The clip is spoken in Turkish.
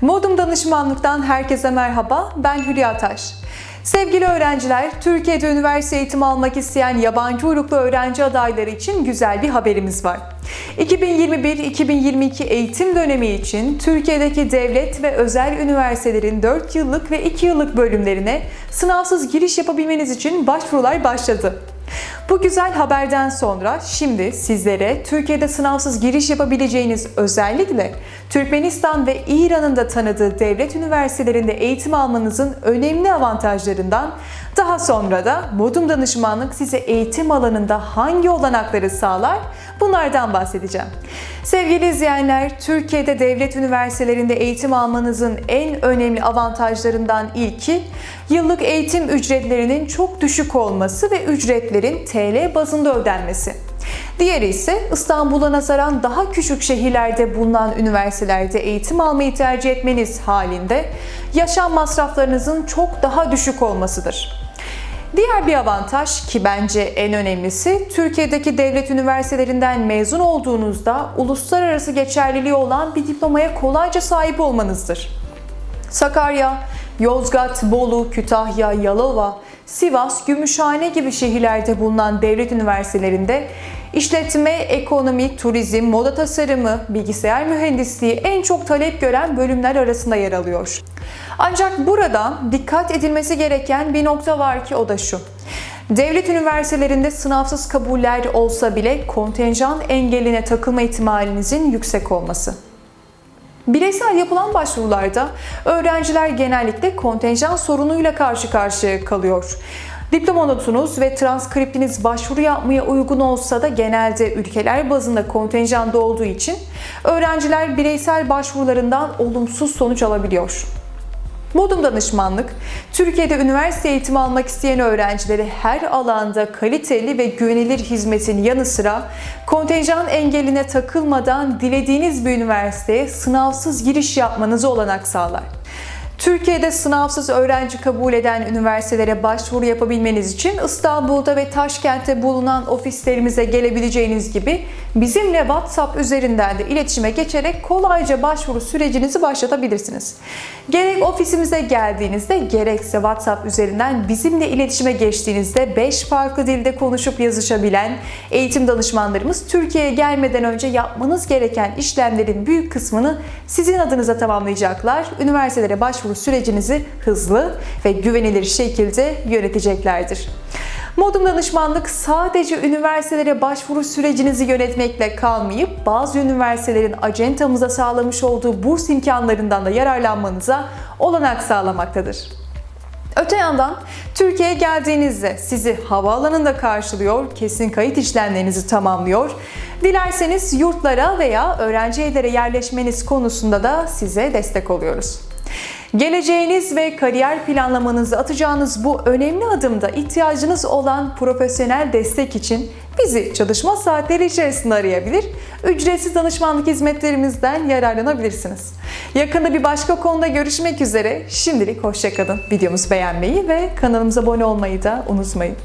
Modum Danışmanlık'tan herkese merhaba. Ben Hülya Taş. Sevgili öğrenciler, Türkiye'de üniversite eğitimi almak isteyen yabancı uyruklu öğrenci adayları için güzel bir haberimiz var. 2021-2022 eğitim dönemi için Türkiye'deki devlet ve özel üniversitelerin 4 yıllık ve 2 yıllık bölümlerine sınavsız giriş yapabilmeniz için başvurular başladı. Bu güzel haberden sonra şimdi sizlere Türkiye'de sınavsız giriş yapabileceğiniz özellikle Türkmenistan ve İran'ın da tanıdığı devlet üniversitelerinde eğitim almanızın önemli avantajlarından daha sonra da Modum Danışmanlık size eğitim alanında hangi olanakları sağlar bunlardan bahsedeceğim. Sevgili izleyenler, Türkiye'de devlet üniversitelerinde eğitim almanızın en önemli avantajlarından ilki yıllık eğitim ücretlerinin çok düşük olması ve ücretlerin TL bazında ödenmesi. Diğeri ise İstanbul'a nazaran daha küçük şehirlerde bulunan üniversitelerde eğitim almayı tercih etmeniz halinde yaşam masraflarınızın çok daha düşük olmasıdır. Diğer bir avantaj ki bence en önemlisi Türkiye'deki devlet üniversitelerinden mezun olduğunuzda uluslararası geçerliliği olan bir diplomaya kolayca sahip olmanızdır. Sakarya, Yozgat, Bolu, Kütahya, Yalova, Sivas, Gümüşhane gibi şehirlerde bulunan devlet üniversitelerinde işletme, ekonomi, turizm, moda tasarımı, bilgisayar mühendisliği en çok talep gören bölümler arasında yer alıyor. Ancak burada dikkat edilmesi gereken bir nokta var ki o da şu. Devlet üniversitelerinde sınavsız kabuller olsa bile kontenjan engeline takılma ihtimalinizin yüksek olması. Bireysel yapılan başvurularda öğrenciler genellikle kontenjan sorunuyla karşı karşıya kalıyor. Diploma notunuz ve transkriptiniz başvuru yapmaya uygun olsa da genelde ülkeler bazında kontenjanda olduğu için öğrenciler bireysel başvurularından olumsuz sonuç alabiliyor. Modum Danışmanlık, Türkiye'de üniversite eğitimi almak isteyen öğrencilere her alanda kaliteli ve güvenilir hizmetin yanı sıra kontenjan engeline takılmadan dilediğiniz bir üniversiteye sınavsız giriş yapmanızı olanak sağlar. Türkiye'de sınavsız öğrenci kabul eden üniversitelere başvuru yapabilmeniz için İstanbul'da ve Taşkent'te bulunan ofislerimize gelebileceğiniz gibi bizimle WhatsApp üzerinden de iletişime geçerek kolayca başvuru sürecinizi başlatabilirsiniz. Gerek ofisimize geldiğinizde gerekse WhatsApp üzerinden bizimle iletişime geçtiğinizde 5 farklı dilde konuşup yazışabilen eğitim danışmanlarımız Türkiye'ye gelmeden önce yapmanız gereken işlemlerin büyük kısmını sizin adınıza tamamlayacaklar. Üniversitelere başvuru sürecinizi hızlı ve güvenilir şekilde yöneteceklerdir. Modum danışmanlık sadece üniversitelere başvuru sürecinizi yönetmekle kalmayıp bazı üniversitelerin acentamıza sağlamış olduğu burs imkanlarından da yararlanmanıza olanak sağlamaktadır. Öte yandan Türkiye'ye geldiğinizde sizi havaalanında karşılıyor, kesin kayıt işlemlerinizi tamamlıyor. Dilerseniz yurtlara veya öğrenci evlere yerleşmeniz konusunda da size destek oluyoruz. Geleceğiniz ve kariyer planlamanızı atacağınız bu önemli adımda ihtiyacınız olan profesyonel destek için bizi çalışma saatleri içerisinde arayabilir, ücretsiz danışmanlık hizmetlerimizden yararlanabilirsiniz. Yakında bir başka konuda görüşmek üzere. Şimdilik hoşçakalın. Videomuzu beğenmeyi ve kanalımıza abone olmayı da unutmayın.